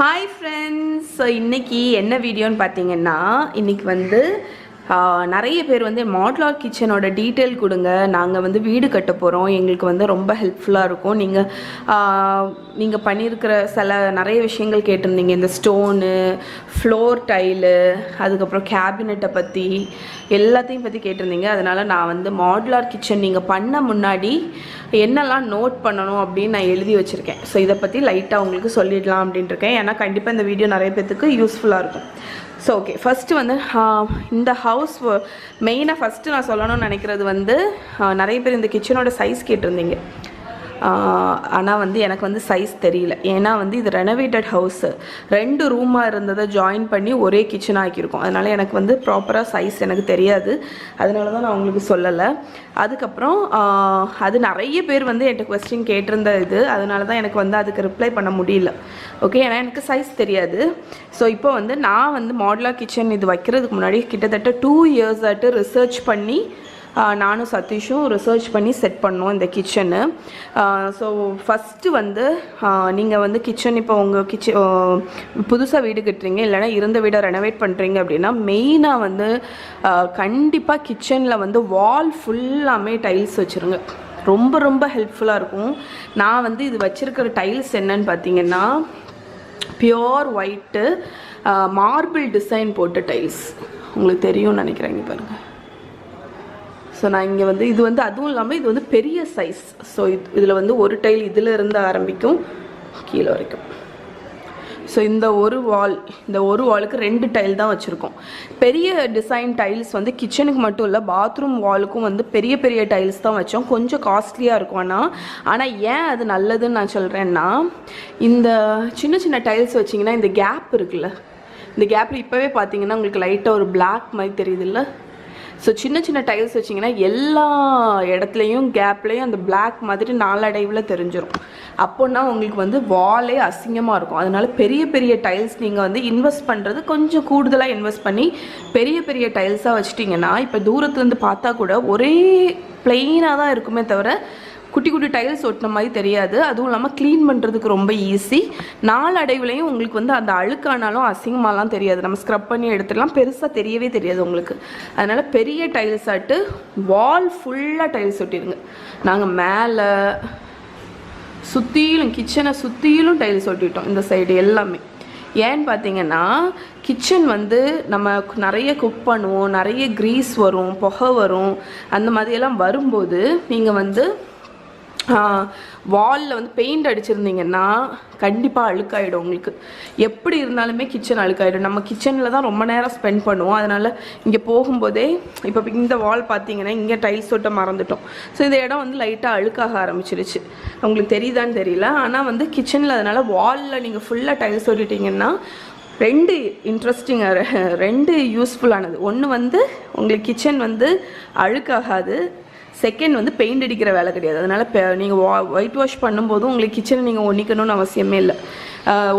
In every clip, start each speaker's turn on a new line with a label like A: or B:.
A: Hi friends so இன்றைக்கி என்ன வீடியோன்னு பார்த்தீங்கன்னா இன்றைக்கி வந்து நிறைய பேர் வந்து மாட்லார் கிச்சனோட டீட்டெயில் கொடுங்க. நாங்கள் வந்து வீடு கட்ட போகிறோம் எங்களுக்கு வந்து ரொம்ப ஹெல்ப்ஃபுல்லாக இருக்கும். நீங்கள் நீங்கள் பண்ணியிருக்கிற சில நிறைய விஷயங்கள் கேட்டிருந்தீங்க. இந்த ஸ்டோனு ஃப்ளோர் டைலு அதுக்கப்புறம் கேபினெட்டை பற்றி எல்லாத்தையும் பற்றி கேட்டிருந்தீங்க. அதனால் நான் வந்து மாடுலார் கிச்சன் நீங்கள் பண்ண முன்னாடி என்னெல்லாம் நோட் பண்ணணும் அப்படின்னு நான் எழுதி வச்சுருக்கேன். ஸோ இதை பற்றி லைட்டாக உங்களுக்கு சொல்லிடலாம் அப்படின்ட்டு இருக்கேன். ஏன்னா கண்டிப்பாக இந்த வீடியோ நிறைய பேத்துக்கு யூஸ்ஃபுல்லாக இருக்கும். ஸோ ஓகே ஃபஸ்ட்டு வந்து uh, இந்த ஹவுஸ் மெயினாக ஃபஸ்ட்டு நான் சொல்லணும்னு நினைக்கிறது வந்து uh, நிறைய பேர் இந்த கிச்சனோட சைஸ் கேட்டிருந்தீங்க. ஆனால் வந்து எனக்கு வந்து சைஸ் தெரியல. ஏன்னா வந்து இது ரெனோவேட்டட் ஹவுஸு ரெண்டு ரூமாக இருந்ததை ஜாயின் பண்ணி ஒரே கிச்சன் ஆக்கியிருக்கோம். அதனால் எனக்கு வந்து ப்ராப்பராக சைஸ் எனக்கு தெரியாது. அதனால தான் நான் உங்களுக்கு சொல்லலை. அதுக்கப்புறம் அது நிறைய பேர் வந்து என்கிட்ட கொஸ்டின் கேட்டிருந்த இது. அதனால தான் எனக்கு வந்து அதுக்கு ரிப்ளை பண்ண முடியல. ஓகே ஏன்னா எனக்கு சைஸ் தெரியாது. ஸோ இப்போ வந்து நான் வந்து மாடலா கிச்சன் இது வைக்கிறதுக்கு முன்னாடி கிட்டத்தட்ட டூ இயர்ஸ் ஆட்டு ரிசர்ச் பண்ணி நானும் சதீஷும் ரிசர்ச் பண்ணி செட் பண்ணோம் இந்த கிச்சனு ஸோ ஃபஸ்ட்டு வந்து நீங்கள் வந்து கிச்சன் இப்போ உங்கள் கிச்சன் புதுசாக வீடு கட்டுறீங்க இல்லைனா இருந்த வீடை ரெனோவேட் பண்ணுறீங்க அப்படின்னா மெயினாக வந்து கண்டிப்பாக கிச்சனில் வந்து வால் ஃபுல்லாமே டைல்ஸ் வச்சுருங்க. ரொம்ப ரொம்ப ஹெல்ப்ஃபுல்லாக இருக்கும். நான் வந்து இது வச்சுருக்கிற டைல்ஸ் என்னன்னு பார்த்தீங்கன்னா பியோர் ஒயிட்டு மார்பிள் டிசைன் போட்ட டைல்ஸ் உங்களுக்கு தெரியும்னு நினைக்கிறேங்க பாருங்கள் ஸோ நான் இங்கே வந்து இது வந்து அதுவும் இல்லாமல் இது வந்து பெரிய சைஸ் ஸோ இது இதில் வந்து ஒரு டைல் இதில் இருந்து ஆரம்பிக்கும் கீழே வரைக்கும். ஸோ இந்த ஒரு வால் இந்த ஒரு வாலுக்கு ரெண்டு டைல் தான் வச்சுருக்கோம். பெரிய டிசைன் டைல்ஸ் வந்து கிச்சனுக்கு மட்டும் இல்லை பாத்ரூம் வாலுக்கும் வந்து பெரிய பெரிய டைல்ஸ் தான் வச்சோம். கொஞ்சம் காஸ்ட்லியாக இருக்கும் ஆனால் ஆனால் ஏன் அது நல்லதுன்னு நான் சொல்கிறேன்னா இந்த சின்ன சின்ன டைல்ஸ் வச்சிங்கன்னா இந்த கேப் இருக்குல்ல. இந்த கேப்பில் இப்போவே பார்த்தீங்கன்னா உங்களுக்கு லைட்டாக ஒரு பிளாக் மாதிரி தெரியுதுல்ல. ஸோ சின்ன சின்ன டைல்ஸ் வச்சிங்கன்னா எல்லா இடத்துலையும் கேப்லேயும் அந்த பிளாக் மாதிரி நாளடைவில் தெரிஞ்சிடும் அப்போன்னா உங்களுக்கு வந்து வாலே அசிங்கமாக இருக்கும். அதனால பெரிய பெரிய டைல்ஸ் நீங்கள் வந்து இன்வெஸ்ட் பண்ணுறது கொஞ்சம் கூடுதலாக இன்வெஸ்ட் பண்ணி பெரிய பெரிய டைல்ஸாக வச்சிட்டிங்கன்னா இப்போ தூரத்துலேருந்து பார்த்தா கூட ஒரே பிளெயினாக தான் இருக்குமே தவிர குட்டி குட்டி டைல்ஸ் ஒட்டின மாதிரி தெரியாது. அதுவும் இல்லாமல் க்ளீன் பண்ணுறதுக்கு ரொம்ப ஈஸி நாளடைவுலையும் உங்களுக்கு வந்து அந்த அழுக்கானாலும் அசிங்கமாலாம் தெரியாது. நம்ம ஸ்க்ரப் பண்ணி எடுத்துடலாம். பெருசாக தெரியவே தெரியாது உங்களுக்கு. அதனால் பெரிய டைல்ஸ் ஆட்டு வால் ஃபுல்லாக டைல்ஸ் ஒட்டிடுங்க. நாங்கள் மேலே சுற்றிலும் கிச்சனை சுற்றிலும் டைல்ஸ் ஒட்டிட்டோம். இந்த சைடு எல்லாமே. ஏன்னு பார்த்தீங்கன்னா கிச்சன் வந்து நம்ம நிறைய குக் பண்ணுவோம். நிறைய க்ரீஸ் வரும் புகை வரும். அந்த மாதிரியெல்லாம் வரும்போது நீங்கள் வந்து வாலில் வந்து பெயிண்ட் அடிச்சிருந்தீங்கன்னா கண்டிப்பாக அழுக்காயிடும் உங்களுக்கு. எப்படி இருந்தாலுமே கிச்சன் அழுக்காயிடும். நம்ம கிச்சனில் தான் ரொம்ப நேரம் ஸ்பெண்ட் பண்ணுவோம். அதனால் இங்கே போகும்போதே இப்போ இந்த வால் பார்த்தீங்கன்னா இங்கே டைல்ஸ் ஒட்ட மறந்துட்டோம். ஸோ இந்த இடம் வந்து லைட்டாக அழுக்காக ஆரம்பிச்சிருச்சு. உங்களுக்கு தெரியுதான்னு தெரியல. ஆனால் வந்து கிச்சனில் அதனால் வாலில் நீங்கள் ஃபுல்லாக டைல்ஸ் ஒட்டிட்டீங்கன்னா ரெண்டு இன்ட்ரெஸ்டிங்காக ரெண்டு யூஸ்ஃபுல்லானது ஒன்று வந்து உங்களுக்கு கிச்சன் வந்து அழுக்காகாது. செகண்ட் வந்து பெயிண்ட் அடிக்கிற வேலை கிடையாது. அதனால் நீங்கள் வா ஒயிட் வாஷ் பண்ணும்போதும் உங்களுக்கு கிச்சனை நீங்கள் ஒன்றிக்கணும்னு அவசியமே இல்லை.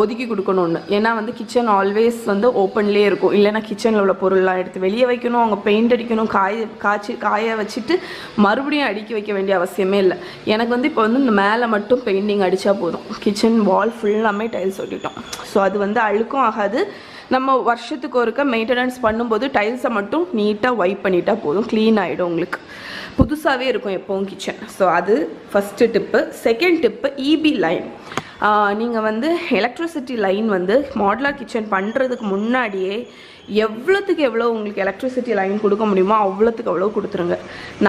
A: ஒதுக்கி கொடுக்கணும்னு. ஏன்னா வந்து கிச்சன் ஆல்வேஸ் வந்து ஓப்பன்லேயே இருக்கும். இல்லைன்னா கிச்சனில் உள்ள பொருள்லாம் எடுத்து வெளியே வைக்கணும் அவங்க பெயிண்ட் அடிக்கணும் காய காய்ச்சி காய வச்சுட்டு மறுபடியும் அடுக்கி வைக்க வேண்டிய அவசியமே இல்லை. எனக்கு வந்து இப்போ வந்து இந்த மேலே மட்டும் பெயிண்டிங் அடித்தா போதும். கிச்சன் வால் ஃபுல்லாமே டைல்ஸ் ஒட்டிட்டோம். ஸோ அது வந்து அழுக்கும் ஆகாது. நம்ம வருஷத்துக்கு ஒருக்க மெயின்டெனன்ஸ் பண்ணும்போது டைல்ஸை மட்டும் நீட்டாக வைப் பண்ணிட்டா போதும். க்ளீன் ஆகிடும் உங்களுக்கு. புதுசாகவே இருக்கும் எப்போவும் கிச்சன் ஸோ அது first tip second tip EB line நீங்கள் வந்து எலக்ட்ரிசிட்டி லைன் வந்து மாடலார் கிச்சன் பண்ணுறதுக்கு முன்னாடியே எவ்வளோத்துக்கு எவ்வளோ உங்களுக்கு எலக்ட்ரிசிட்டி லைன் கொடுக்க முடியுமோ அவ்வளோத்துக்கு அவ்வளோ கொடுத்துருங்க.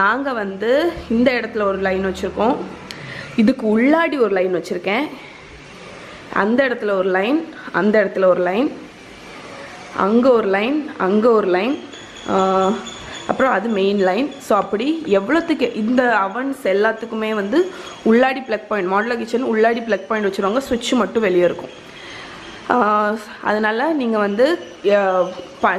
A: நாங்கள் வந்து இந்த இடத்துல ஒரு லைன் வச்சுருக்கோம். இதுக்கு உள்ளாடி ஒரு லைன் வச்சுருக்கேன். அந்த இடத்துல ஒரு லைன் அந்த இடத்துல ஒரு லைன் அங்கே ஒரு லைன் அங்கே ஒரு லைன் அப்புறம் அது மெயின் லைன் ஸோ அப்படி எவ்வளோத்துக்கு இந்த அவன்ஸ் எல்லாத்துக்குமே வந்து உள்ளாடி ப்ளக் பாயிண்ட் மாடலர் கிச்சன் உள்ளாடி ப்ளக் பாயிண்ட் வச்சுருவாங்க. சுவிட்ச் மட்டும் வெளியே இருக்கும். அதனால் நீங்கள் வந்து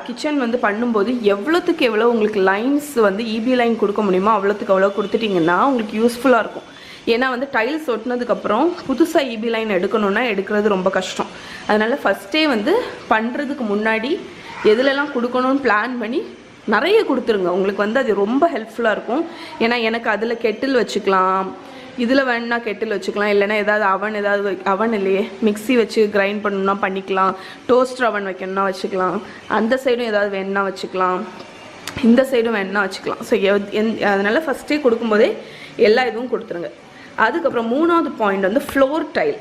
A: கிச்சன் வந்து பண்ணும்போது எவ்வளோத்துக்கு எவ்வளோ உங்களுக்கு லைன்ஸ் வந்து இபி லைன் கொடுக்க முடியுமோ அவ்வளோத்துக்கு அவ்வளோ கொடுத்துட்டிங்கன்னா உங்களுக்கு யூஸ்ஃபுல்லாக இருக்கும். ஏன்னா வந்து டைல்ஸ் ஒட்டினதுக்கப்புறம் புதுசாக இபி லைன் எடுக்கணும்னா எடுக்கிறது ரொம்ப கஷ்டம். அதனால் ஃபஸ்ட்டே வந்து பண்ணுறதுக்கு முன்னாடி எதுலெல்லாம் கொடுக்கணும்னு பிளான் பண்ணி நிறைய கொடுத்துருங்க. உங்களுக்கு வந்து அது ரொம்ப ஹெல்ப்ஃபுல்லாக இருக்கும். ஏன்னா எனக்கு அதில் கெட்டில் வச்சுக்கலாம். இதில் வேணும்னா கெட்டில் வச்சுக்கலாம். இல்லைன்னா ஏதாவது அவன் ஏதாவது அவன் இல்லையே மிக்ஸி வச்சு கிரைண்ட் பண்ணணும்னா பண்ணிக்கலாம். டோஸ்டர் அவன் வைக்கணும்னா வச்சுக்கலாம். அந்த சைடும் ஏதாவது வேணும்னா வச்சுக்கலாம். இந்த சைடும் வேணும்னா வச்சுக்கலாம். ஸோ எந் அதனால் ஃபஸ்ட்டே கொடுக்கும்போதே எல்லா இதுவும் கொடுத்துருங்க. அதுக்கப்புறம் மூணாவது பாயிண்ட் வந்து ஃப்ளோர் டைல்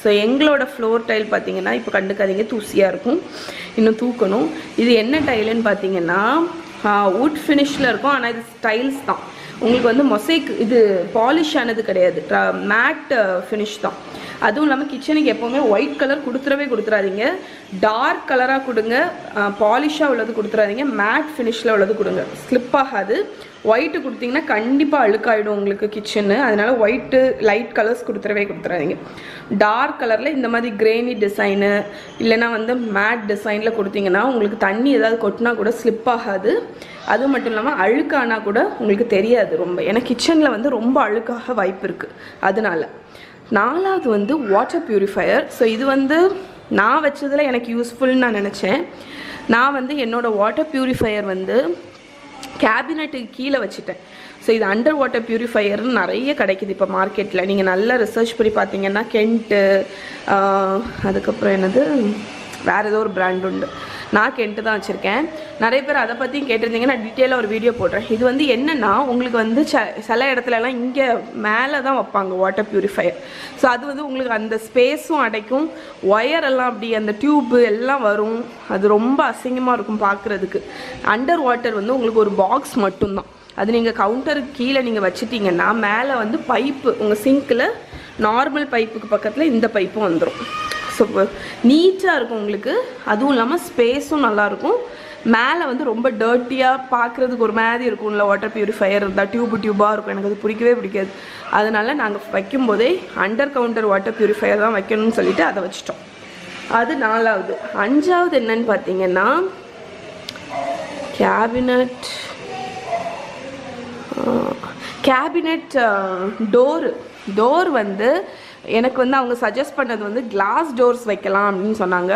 A: ஸோ எங்களோட ஃப்ளோர் டைல் பார்த்தீங்கன்னா இப்போ கண்டுக்காதீங்க தூசியாக இருக்கும். இன்னும் தூக்கணும். இது என்ன டைலுன்னு பார்த்தீங்கன்னா வுட் ஃபினிஷில் இருக்கும். ஆனால் இது ஸ்டைல்ஸ் தான். உங்களுக்கு வந்து மொசைக் இது பாலிஷ் ஆனது கிடையாது. மேட் ஃபினிஷ் தான். அதுவும் இல்லாமல் கிச்சனுக்கு எப்போவுமே ஒயிட் கலர் கொடுத்துடவே கொடுத்துறாதீங்க டார்க் கலராக கொடுங்க. பாலிஷாக உள்ளது கொடுத்துறாதீங்க மேட் ஃபினிஷில் உள்ளது கொடுங்க. ஸ்லிப் ஆகாது. ஒயிட்டு கொடுத்தீங்கன்னா கண்டிப்பாக அழுக்காயிடும் உங்களுக்கு கிச்சனு அதனால் ஒயிட்டு லைட் கலர்ஸ் கொடுத்துடவே கொடுத்துறாதீங்க. டார்க் கலரில் இந்த மாதிரி கிரேனி டிசைனு இல்லைன்னா வந்து மேட் டிசைனில் கொடுத்தீங்கன்னா உங்களுக்கு தண்ணி ஏதாவது கொட்டினா கூட ஸ்லிப் ஆகாது. அது மட்டும் இல்லாமல் அழுக்கானா கூட உங்களுக்கு தெரியாது ரொம்ப. ஏன்னா கிச்சனில் வந்து ரொம்ப அழுக்காக வாய்ப்பு இருக்குது அதனால நாலாவது வந்து வாட்டர் ப்யூரிஃபையர் ஸோ இது வந்து நான் வச்சதில் எனக்கு யூஸ்ஃபுல்னு நான் நினச்சேன். நான் வந்து என்னோடய வாட்டர் ப்யூரிஃபையர் வந்து கேபினெட்டுக்கு கீழே வச்சுட்டேன். ஸோ இது அண்டர் வாட்டர் பியூரிஃபையர்னு நிறைய கிடைக்குது இப்போ மார்க்கெட்டில் நீங்கள் நல்லா ரிசர்ச் பண்ணி பார்த்தீங்கன்னா கென்ட்டு அதுக்கப்புறம் என்னது? வேறு ஏதோ ஒரு பிராண்ட் உண்டு. நான் கெண்ட்டு தான் வச்சுருக்கேன். நிறைய பேர் அதை பற்றியும் கேட்டிருந்தீங்க நான் டீட்டெயிலாக ஒரு வீடியோ போடுறேன். இது வந்து என்னென்னா உங்களுக்கு வந்து ச சில இடத்துலலாம் இங்கே மேலே தான் வைப்பாங்க வாட்டர் பியூரிஃபையர் ஸோ அது வந்து உங்களுக்கு அந்த ஸ்பேஸும் அடைக்கும். ஒயர் எல்லாம் அப்படி அந்த டியூப்பு எல்லாம் வரும். அது ரொம்ப அசிங்கமாக இருக்கும் பார்க்குறதுக்கு அண்டர் வாட்டர் வந்து உங்களுக்கு ஒரு பாக்ஸ் மட்டும்தான். அது நீங்கள் கவுண்டருக்கு கீழே நீங்கள் வச்சிட்டிங்கன்னா மேலே வந்து பைப்பு உங்கள் சிங்கில் நார்மல் பைப்புக்கு பக்கத்தில் இந்த பைப்பும் வந்துடும் நீட்டாக இருக்கும் உங்களுக்கு. அதுவும் இல்லாமல் ஸ்பேஸும் நல்லாயிருக்கும் மேலே வந்து ரொம்ப டர்ட்டியாக பார்க்குறதுக்கு ஒரு மாதிரி இருக்கும்ல வாட்டர் பியூரிஃபையர் இருந்தால் டியூப் டியூபாக இருக்கும். எனக்கு அது பிடிக்கவே பிடிக்காது. அதனால் நாங்கள் வைக்கும்போதே அண்டர் கவுண்டர் வாட்டர் பியூரிஃபையர் தான் வைக்கணும்னு சொல்லிட்டு அதை வச்சிட்டோம். அது நாலாவது. அஞ்சாவது என்னன்னு பார்த்தீங்கன்னா கேபினட் கேபினெட் டோரு டோர் வந்து எனக்கு வந்து அவங்க சஜஸ்ட் பண்ணது வந்து கிளாஸ் டோர்ஸ் வைக்கலாம் அப்படின்னு சொன்னாங்க.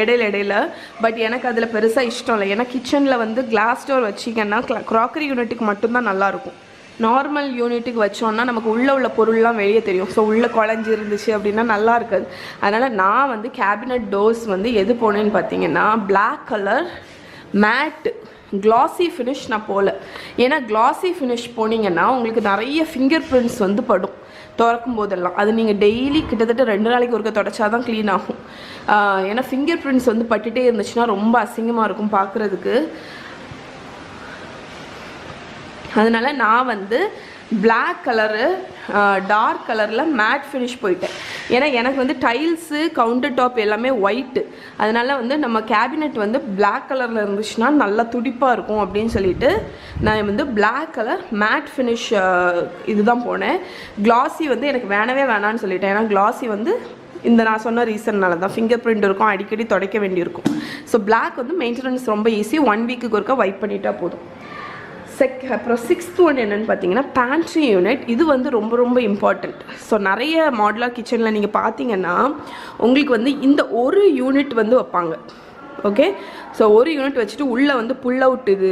A: இடையில இடையில. பட் எனக்கு அதில் பெருசாக இஷ்டம் இல்லை. ஏன்னா கிச்சனில் வந்து கிளாஸ் டோர் வச்சிங்கன்னா க்ராக்கரி யூனிட்டுக்கு மட்டும்தான் நல்லாயிருக்கும் நார்மல் யூனிட்டுக்கு வச்சோன்னா நமக்கு உள்ளே உள்ள பொருள்லாம் வெளியே தெரியும். ஸோ உள்ளே குழஞ்சி இருந்துச்சு அப்படின்னா நல்லா இருக்காது. அதனால் நான் வந்து கேபினட் டோர்ஸ் வந்து எது போனேன்னு பார்த்தீங்கன்னா black colour matte classy finish நான் போகல ஏன்னா க்ளாஸி ஃபினிஷ் போனீங்கன்னா உங்களுக்கு நிறைய ஃபிங்கர் பிரிண்ட்ஸ் வந்து படும். திறக்கும் போதெல்லாம் அது நீங்கள் டெய்லி கிட்டத்தட்ட ரெண்டு நாளைக்கு ஒருக்க தொடச்சா தான் க்ளீன் ஆகும் ஏன்னா ஃபிங்கர் பிரிண்ட்ஸ் வந்து பட்டுகிட்டே இருந்துச்சுன்னா ரொம்ப அசிங்கமாக இருக்கும் பார்க்குறதுக்கு அதனால் நான் வந்து பிளாக் கலரு டார்க் கலரில் மேட் ஃபினிஷ் போயிட்டேன். ஏன்னா எனக்கு வந்து டைல்ஸு கவுண்டர் டாப் எல்லாமே ஒயிட்டு அதனால் வந்து நம்ம கேபினெட் வந்து பிளாக் கலரில் இருந்துச்சுன்னா நல்லா துடிப்பாக இருக்கும் அப்படின்னு சொல்லிட்டு நான் வந்து பிளாக் கலர் மேட் ஃபினிஷ் இதுதான் போனேன். கிளாஸி வந்து எனக்கு வேணவே வேணான்னு சொல்லிட்டேன். ஏன்னா கிளாஸி வந்து இந்த நான் சொன்ன ரீசன்னால தான் ஃபிங்கர் பிரிண்ட் இருக்கும் அடிக்கடி துடைக்க வேண்டியிருக்கும். ஸோ பிளாக் வந்து மெயின்டெனன்ஸ் ரொம்ப ஈஸி ஒன் வீக்குக்கு ஒருக்கா வைப் பண்ணிட்டா போதும். செக் அப்புறம் சிக்ஸ்த் ஒன் என்னென்னு பார்த்தீங்கன்னா பேண்ட்ரி யூனிட் இது வந்து ரொம்ப ரொம்ப இம்பார்ட்டண்ட் ஸோ நிறைய மாடலாக கிச்சனில் நீங்கள் பார்த்தீங்கன்னா உங்களுக்கு வந்து இந்த ஒரு யூனிட் வந்து வைப்பாங்க. ஓகே ஸோ ஒரு யூனிட் வச்சுட்டு உள்ளே வந்து புல் அவுட் இது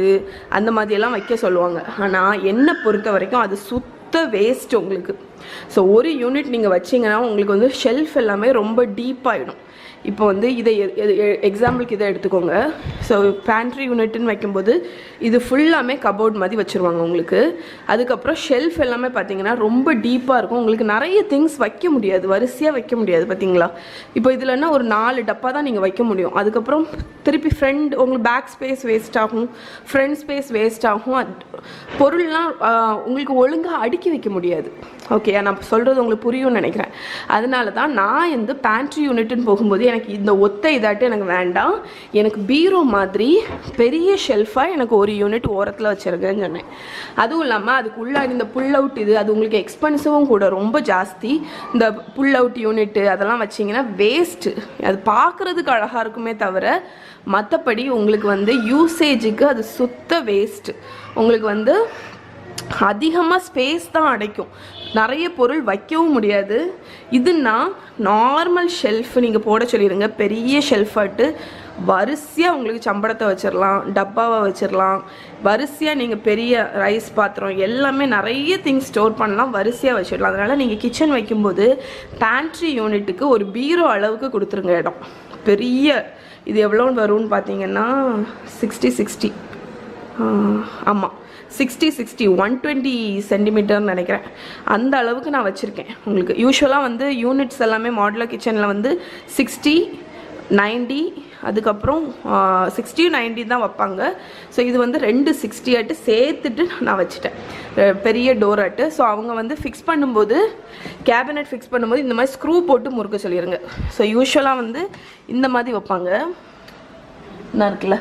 A: அந்த மாதிரியெல்லாம் வைக்க சொல்லுவாங்க. ஆனால் என்னை பொறுத்த வரைக்கும் அது சுத்த வேஸ்ட் உங்களுக்கு. ஸோ ஒரு யூனிட் நீங்கள் வச்சிங்கன்னா உங்களுக்கு வந்து ஷெல்ஃப் எல்லாமே ரொம்ப டீப்பாகிடும் இப்போ வந்து இதை எக்ஸாம்பிளுக்கு இதை எடுத்துக்கோங்க. ஸோ பேண்ட்ரி யூனிட்னு வைக்கும்போது இது ஃபுல்லாமே கபோர்ட் மாதிரி வச்சுருவாங்க உங்களுக்கு. அதுக்கப்புறம் ஷெல்ஃப் எல்லாமே பார்த்தீங்கன்னா ரொம்ப டீப்பாக இருக்கும். உங்களுக்கு நிறைய திங்ஸ் வைக்க முடியாது. வரிசையாக வைக்க முடியாது பார்த்தீங்களா? இப்போ இதில்னா ஒரு நாலு டப்பா தான் நீங்கள் வைக்க முடியும். அதுக்கப்புறம் திருப்பி ஃப்ரண்ட் உங்களுக்கு பேக் ஸ்பேஸ் வேஸ்ட் ஆகும். ஃப்ரண்ட் ஸ்பேஸ் வேஸ்ட் ஆகும். அது- பொருள்லாம் உங்களுக்கு ஒழுங்காக அடுக்கி வைக்க முடியாது. ஓகே நான் சொல்கிறது உங்களுக்கு புரியும்னு நினைக்கிறேன். அதனால தான் நான் வந்து பேண்ட்ரி யூனிட்னு போகும்போது எனக்கு இந்த ஒத்த இதாட்டு எனக்கு வேண்டாம். எனக்கு பீரோ மாதிரி பெரிய ஷெல்ஃபாக எனக்கு ஒரு யூனிட் ஓரத்தில் வச்சுருக்கேன்னு சொன்னேன். அதுவும் இல்லாமல் அதுக்குள்ளே இந்த புல் அவுட் இது அது உங்களுக்கு எக்ஸ்பென்சிவும் கூட ரொம்ப ஜாஸ்தி. இந்த புல் அவுட் யூனிட்டு அதெல்லாம் வச்சிங்கன்னா வேஸ்ட்டு அது பார்க்குறதுக்கு அழகாக இருக்குமே தவிர மற்றபடி உங்களுக்கு வந்து யூசேஜுக்கு அது சுத்த வேஸ்ட்டு உங்களுக்கு வந்து அதிகமாக ஸ்பேஸ் தான் அடைக்கும். நிறைய பொருள் வைக்கவும் முடியாது. இதுன்னா நார்மல் ஷெல்ஃப் நீங்கள் போட சொல்லிடுங்க பெரிய ஷெல்ஃபாட்டு வரிசையாக உங்களுக்கு சம்படத்தை வச்சிடலாம் டப்பாவை வச்சிடலாம் வரிசையாக நீங்கள் பெரிய ரைஸ் பாத்திரம் எல்லாமே நிறைய திங்ஸ் ஸ்டோர் பண்ணலாம் வரிசையாக வச்சிடலாம் அதனால் நீங்கள் கிச்சன் வைக்கும்போது பேண்ட்ரி யூனிட்டுக்கு ஒரு பீரோ அளவுக்கு கொடுத்துருங்க இடம். பெரிய இது எவ்வளோன்னு வரும்னு பார்த்தீங்கன்னா சிக்ஸ்டி சிக்ஸ்டி ஆமாம் சிக்ஸ்டி சிக்ஸ்டி ஒன் டுவெண்ட்டி சென்டிமீட்டர்னு நினைக்கிறேன். அந்த அளவுக்கு நான் வச்சுருக்கேன். உங்களுக்கு யூஸ்வலாக வந்து யூனிட்ஸ் எல்லாமே மாடுலர் கிச்சனில் வந்து சிக்ஸ்டி நைன்டி அதுக்கப்புறம் சிக்ஸ்டி நைன்டி தான் வைப்பாங்க. ஸோ இது வந்து ரெண்டு சிக்ஸ்டி ஆட்டு சேர்த்துட்டு நான் வச்சுட்டேன். பெரிய டோர் ஆட்டு. ஸோ அவங்க வந்து ஃபிக்ஸ் பண்ணும்போது கேபினெட் ஃபிக்ஸ் பண்ணும்போது இந்த மாதிரி ஸ்க்ரூ போட்டு முறுக்க சொல்லிடுங்க ஸோ யூஸ்வலாக வந்து இந்த மாதிரி வைப்பாங்க. என்ன இருக்குல்ல?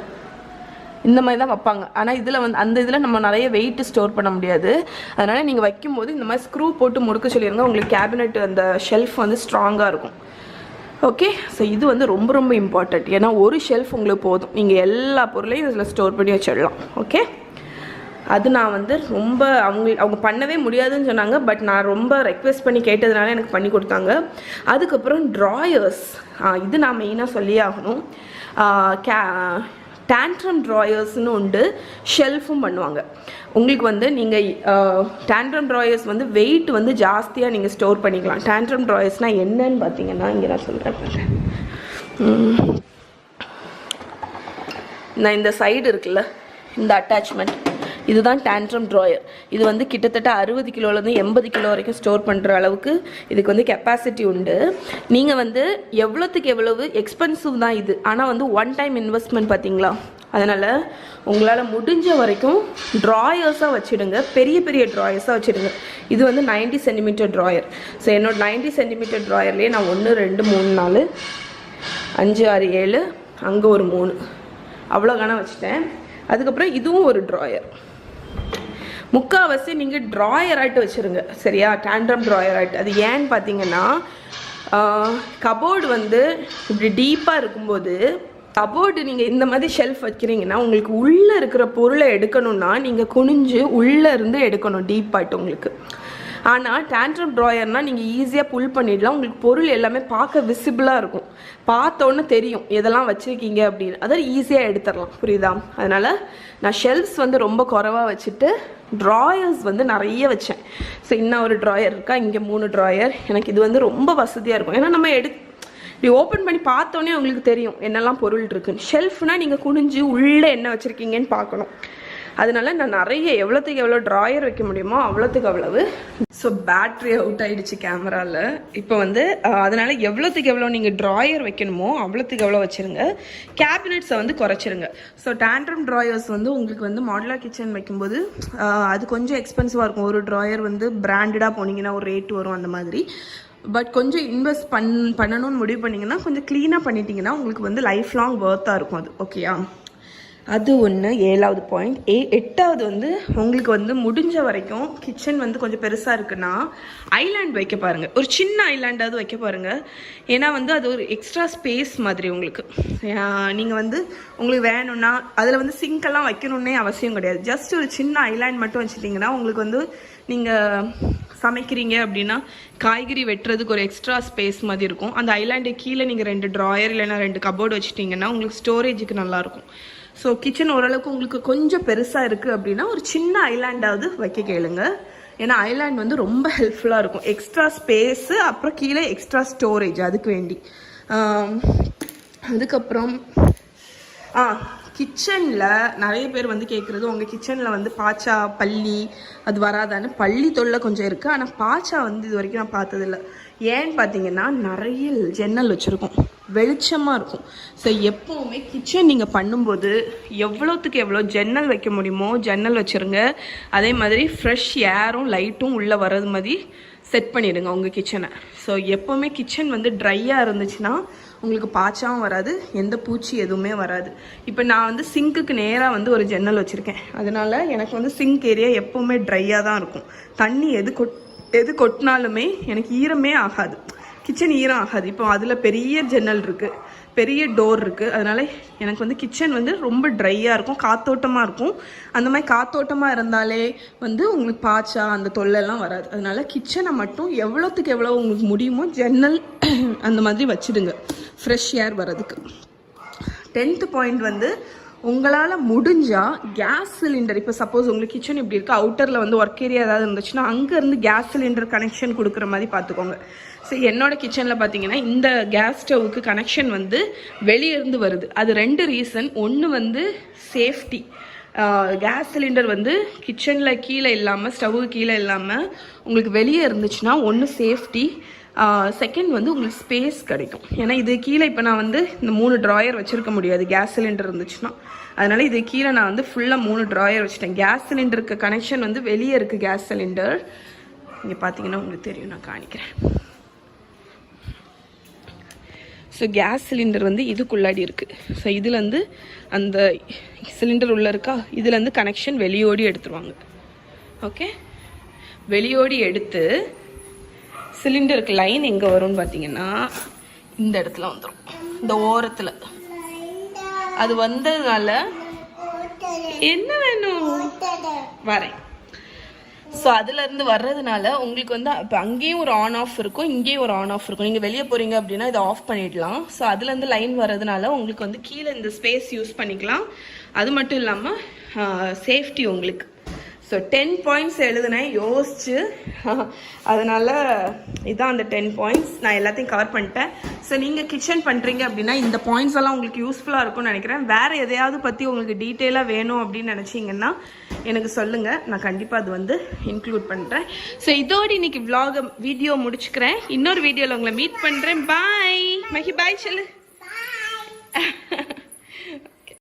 A: இந்த மாதிரி தான் வைப்பாங்க. ஆனால் இதில் வந்து அந்த இதில் நம்ம நிறைய வெயிட் ஸ்டோர் பண்ண முடியாது. அதனால் நீங்கள் வைக்கும்போது இந்த மாதிரி ஸ்க்ரூ போட்டு முடுக்க சொல்லிடுங்க உங்களுக்கு கேபினெட் அந்த ஷெல்ஃப் வந்து ஸ்ட்ராங்காக இருக்கும். ஓகே ஸோ இது வந்து ரொம்ப ரொம்ப இம்பார்ட்டண்ட் ஏன்னா ஒரு ஷெல்ஃப் உங்களுக்கு போதும். நீங்கள் எல்லா பொருளையும் இதில் ஸ்டோர் பண்ணி வச்சிடலாம். ஓகே அது நான் வந்து ரொம்ப அவங்க அவங்க பண்ணவே முடியாதுன்னு சொன்னாங்க. பட் நான் ரொம்ப ரெக்வெஸ்ட் பண்ணி கேட்டதுனால எனக்கு பண்ணி கொடுத்தாங்க. அதுக்கப்புறம் ட்ராயர்ஸ் இது நான் மெயினாக சொல்லியே ஆகணும். கே டேண்ட்ரம் ட்ராயர்ஸ்னு உண்டு ஷெல்ஃபும் பண்ணுவாங்க. உங்களுக்கு வந்து நீங்கள் டேண்ட்ரம் ட்ராயர்ஸ் வந்து வெயிட் வந்து ஜாஸ்தியாக நீங்கள் ஸ்டோர் பண்ணிக்கலாம். டேண்ட்ரம் ட்ராயர்ஸ்னால் என்னன்னு பார்த்தீங்கன்னா இங்கே நான் சொல்கிறேன் நான் இந்த சைடு இருக்குல்ல இந்த அட்டாச்மெண்ட் இதுதான் டேண்ட்ரம் ட்ராயர் இது வந்து கிட்டத்தட்ட அறுபது கிலோலேருந்து எண்பது கிலோ வரைக்கும் ஸ்டோர் பண்ணுற அளவுக்கு இதுக்கு வந்து கெப்பாசிட்டி உண்டு. நீங்கள் வந்து எவ்வளோத்துக்கு எவ்வளவு? எக்ஸ்பென்சிவ் தான் இது. ஆனால் வந்து ஒன் டைம் இன்வெஸ்ட்மெண்ட் பார்த்தீங்களா அதனால் உங்களால் முடிஞ்ச வரைக்கும் ட்ராயர்ஸாக வச்சுடுங்க. பெரிய பெரிய ட்ராயர்ஸாக வச்சுடுங்க. இது வந்து 90 சென்டிமீட்டர் ட்ராயர் ஸோ என்னோட 90 சென்டிமீட்டர் ட்ராயர்லேயே நான் ஒன்று ரெண்டு மூணு நாலு அஞ்சு ஆறு ஏழு அங்கே ஒரு மூணு. அவ்வளோ கணம் வச்சுட்டேன். அதுக்கப்புறம் இதுவும் ஒரு ட்ராயர் முக்கால்வாசி நீங்கள் ட்ராயர் ஆட்டு வச்சுருங்க. சரியா? டேண்ட்ரம் ட்ராயர் ஆகிட்டு அது ஏன்னு பார்த்தீங்கன்னா கபோர்டு வந்து இப்படி டீப்பாக இருக்கும்போது கபோர்டு நீங்கள் இந்த மாதிரி ஷெல்ஃப் வைக்கிறீங்கன்னா உங்களுக்கு உள்ளே இருக்கிற பொருளை எடுக்கணும்னா நீங்கள் குனிஞ்சு உள்ளே இருந்து எடுக்கணும் டீப்பாட்டு உங்களுக்கு. ஆனால் டேண்ட்ரம் ட்ராயர்னால் நீங்கள் ஈஸியாக புல் பண்ணிடலாம். உங்களுக்கு பொருள் எல்லாமே பார்க்க விசிபிளாக இருக்கும். பார்த்தோன்னே தெரியும். எதெல்லாம் வச்சுருக்கீங்க அப்படின்னு. அதை ஈஸியாக எடுத்துடலாம். புரியுதா? அதனால் நான் ஷெல்ஃப்ஸ் வந்து ரொம்ப குறைவாக வச்சுட்டு ட்ராயர்ஸ் வந்து நிறைய வச்சேன். ஸோ இன்னும் ஒரு ட்ராயர் இருக்கா? இங்கே மூணு ட்ராயர் எனக்கு இது வந்து ரொம்ப வசதியாக இருக்கும். ஏன்னா நம்ம எடு இப்படி ஓப்பன் பண்ணி பார்த்தோன்னே உங்களுக்கு தெரியும் என்னெல்லாம் பொருள் இருக்குன்னு. ஷெல்ஃப்னால் நீங்கள் குனிஞ்சு உள்ளே என்ன வச்சுருக்கீங்கன்னு பார்க்கணும். அதனால நான் நிறைய எவ்வளோத்துக்கு எவ்வளோ ட்ராயர் வைக்க முடியுமோ அவ்வளோத்துக்கு அவ்வளவு. ஸோ பேட்ரி அவுட் ஆயிடுச்சு கேமராவில் இப்போ வந்து அதனால் அதனால எவ்வளோத்துக்கு எவ்வளோ நீங்கள் ட்ராயர் வைக்கணுமோ அவ்வளோத்துக்கு எவ்வளோ வச்சிருங்க. கேபினெட்ஸை வந்து குறைச்சிருங்க. ஸோ டேண்ட்ரம் ட்ராயர்ஸ் வந்து உங்களுக்கு வந்து மாடலர் கிச்சன் வைக்கும்போது அது கொஞ்சம் எக்ஸ்பென்சிவாக இருக்கும். ஒரு ட்ராயர் வந்து பிராண்டடாக போனீங்கன்னா ஒரு ரேட் வரும் அந்த மாதிரி. பட் கொஞ்சம் இன்வெஸ்ட் பண் பண்ணணும்னு முடிவு பண்ணிங்கன்னா கொஞ்சம் க்ளீனாக பண்ணிட்டீங்கன்னா உங்களுக்கு வந்து லைஃப் லாங் ஒர்த்தாக இருக்கும் அது. ஓகேயா அது ஒன்று ஏழாவது பாயிண்ட் ஏ எட்டாவது வந்து உங்களுக்கு வந்து முடிஞ்ச வரைக்கும் கிச்சன் வந்து கொஞ்சம் பெருசாக இருக்குன்னா ஐலாண்ட் வைக்க பாருங்கள் ஒரு சின்ன ஐலாண்டாவது வைக்க பாருங்கள் ஏன்னா வந்து அது ஒரு எக்ஸ்ட்ரா ஸ்பேஸ் மாதிரி உங்களுக்கு. நீங்கள் வந்து உங்களுக்கு வேணும்னா அதில் வந்து சிங்கெல்லாம் வைக்கணுன்னே அவசியம் கிடையாது. ஜஸ்ட் ஒரு சின்ன ஐலாண்ட் மட்டும் வச்சுட்டிங்கன்னா உங்களுக்கு வந்து நீங்கள் சமைக்கிறீங்க அப்படின்னா காய்கறி வெட்டுறதுக்கு ஒரு எக்ஸ்ட்ரா ஸ்பேஸ் மாதிரி இருக்கும். அந்த ஐலாண்டு கீழே நீங்கள் ரெண்டு ட்ராயர் இல்லைன்னா ரெண்டு கபோர்டு வச்சுட்டிங்கன்னா உங்களுக்கு ஸ்டோரேஜுக்கு நல்லாயிருக்கும் ஸோ கிச்சன் ஓரளவுக்கு உங்களுக்கு கொஞ்சம் பெருசாக இருக்குது அப்படின்னா ஒரு சின்ன ஐலாண்டாவது வைக்க கேளுங்க. ஏன்னா ஐலாண்ட் வந்து ரொம்ப ஹெல்ப்ஃபுல்லாக இருக்கும். எக்ஸ்ட்ரா ஸ்பேஸு அப்புறம் கீழே எக்ஸ்ட்ரா ஸ்டோரேஜ் அதுக்கு வேண்டி. அதுக்கப்புறம் ஆ கிச்சனில் நிறைய பேர் வந்து கேட்குறது உங்கள் கிச்சனில் வந்து பாச்சா பள்ளி அது வராதான்னு. பள்ளி தொல்லை கொஞ்சம் இருக்குது ஆனால் பாச்சா வந்து இது வரைக்கும் நான் பார்த்ததில்ல. ஏன்னு பார்த்தீங்கன்னா நிறைய ஜன்னல் வச்சுருக்கோம். வெளிச்சமாக இருக்கும். ஸோ எப்போவுமே கிச்சன் நீங்கள் பண்ணும்போது எவ்வளோத்துக்கு எவ்வளோ ஜன்னல் வைக்க முடியுமோ ஜன்னல் வச்சுருங்க. அதே மாதிரி ஃப்ரெஷ் ஏரும் லைட்டும் உள்ளே வர்றது மாதிரி செட் பண்ணிடுங்க உங்கள் கிச்சனை ஸோ எப்போவுமே கிச்சன் வந்து ட்ரையாக இருந்துச்சுன்னா உங்களுக்கு பாய்ச்சாவும் வராது எந்த பூச்சி எதுவுமே வராது. இப்போ நான் வந்து சிங்க்குக்கு நேராக வந்து ஒரு ஜன்னல் வச்சுருக்கேன். அதனால எனக்கு வந்து சிங்க் ஏரியா எப்போவுமே ட்ரையாக தான் இருக்கும். தண்ணி எது கொட் எது கொட்டினாலுமே எனக்கு ஈரமே ஆகாது. கிச்சன் ஈரம் ஆகாது. இப்போ அதில் பெரிய ஜன்னல் இருக்குது பெரிய டோர் இருக்குது அதனால் எனக்கு வந்து கிச்சன் வந்து ரொம்ப ட்ரையாக இருக்கும். காத்தோட்டமாக இருக்கும். அந்த மாதிரி காத்தோட்டமாக இருந்தாலே வந்து உங்களுக்கு பாய்ச்சா அந்த தொல்லைலாம் வராது. அதனால கிச்சனை மட்டும் எவ்வளோத்துக்கு எவ்வளோ உங்களுக்கு முடியுமோ ஜன்னல் அந்த மாதிரி வச்சிடுங்க. ஃப்ரெஷ் ஏர் வர்றதுக்கு. டென்த்து பாயிண்ட் வந்து உங்களால் முடிஞ்சால் கேஸ் சிலிண்டர் இப்போ சப்போஸ் உங்களுக்கு கிச்சன் இப்படி இருக்குது அவுட்டரில் வந்து ஒர்க் ஏரியா ஏதாவது இருந்துச்சுன்னா அங்கேருந்து கேஸ் சிலிண்டர் கனெக்ஷன் கொடுக்குற மாதிரி பார்த்துக்கோங்க. ஸோ என்னோடய கிச்சனில் பார்த்தீங்கன்னா இந்த கேஸ் ஸ்டவ்வுக்கு கனெக்ஷன் வந்து வெளியே இருந்து வருது. அது ரெண்டு ரீசன் ஒன்று வந்து சேஃப்டி கேஸ் சிலிண்டர் வந்து கிச்சனில் கீழே இல்லாமல் ஸ்டவ்வு கீழே இல்லாமல் உங்களுக்கு வெளியே இருந்துச்சுன்னா ஒன்று சேஃப்டி செகண்ட் வந்து உங்களுக்கு ஸ்பேஸ் கிடைக்கும். ஏன்னா இது கீழே இப்போ நான் வந்து இந்த மூணு ட்ராயர் வச்சுருக்க முடியாது. கேஸ் சிலிண்டர் இருந்துச்சுன்னா. அதனால் இது கீழே நான் வந்து ஃபுல்லாக மூணு ட்ராயர் வச்சுட்டேன். கேஸ் சிலிண்டருக்கு கனெக்ஷன் வந்து வெளியே இருக்குது கேஸ் சிலிண்டர் இங்கே பார்த்தீங்கன்னா உங்களுக்கு தெரியும் நான் காணிக்கிறேன். ஸோ கேஸ் சிலிண்டர் வந்து இதுக்குள்ளாடி இருக்குது ஸோ இதுலேருந்து அந்த சிலிண்டர் உள்ளே இருக்கா? இதுலேருந்து கனெக்ஷன் வெளியோடி எடுத்துருவாங்க. ஓகே வெளியோடி எடுத்து சிலிண்டருக்கு லைன் எங்கே வரும்னு பார்த்தீங்கன்னா இந்த இடத்துல வந்துடும் இந்த ஓரத்தில். அது வந்ததுனால என்ன வேணும்? வரேன். ஸோ அதுலேருந்து வர்றதுனால உங்களுக்கு வந்து இப்போ அங்கேயும் ஒரு ஆன் ஆஃப் இருக்கும் இங்கேயும் ஒரு ஆன் ஆஃப் இருக்கும். நீங்கள் வெளியே போகிறீங்க அப்படின்னா இதை ஆஃப் பண்ணிடலாம். ஸோ அதுலேருந்து லைன் வர்றதுனால உங்களுக்கு வந்து கீழே இந்த ஸ்பேஸ் யூஸ் பண்ணிக்கலாம். அது மட்டும் இல்லாமல் சேஃப்டி உங்களுக்கு. ஸோ டென் பாயிண்ட்ஸ் எழுதுனேன் யோசிச்சு. அதனால இதான் அந்த டென் பாயிண்ட்ஸ் நான் எல்லாத்தையும் கவர் பண்ணிட்டேன். ஸோ நீங்கள் கிச்சன் பண்ணுறீங்க அப்படின்னா இந்த பாயிண்ட்ஸ் எல்லாம் உங்களுக்கு யூஸ்ஃபுல்லாக இருக்கும்னு நினைக்கிறேன். வேறு எதையாவது பற்றி உங்களுக்கு டீட்டெயிலாக வேணும் அப்படின்னு நினச்சிங்கன்னா எனக்கு சொல்லுங்கள் நான் கண்டிப்பாக அது வந்து இன்க்ளூட் பண்ணுறேன் ஸோ இதோடு இன்னைக்கு vlog வீடியோ முடிச்சுக்கிறேன். இன்னொரு வீடியோவில் உங்களை மீட் பண்ணுறேன் பாய் மஹி பாய் சொல்லு.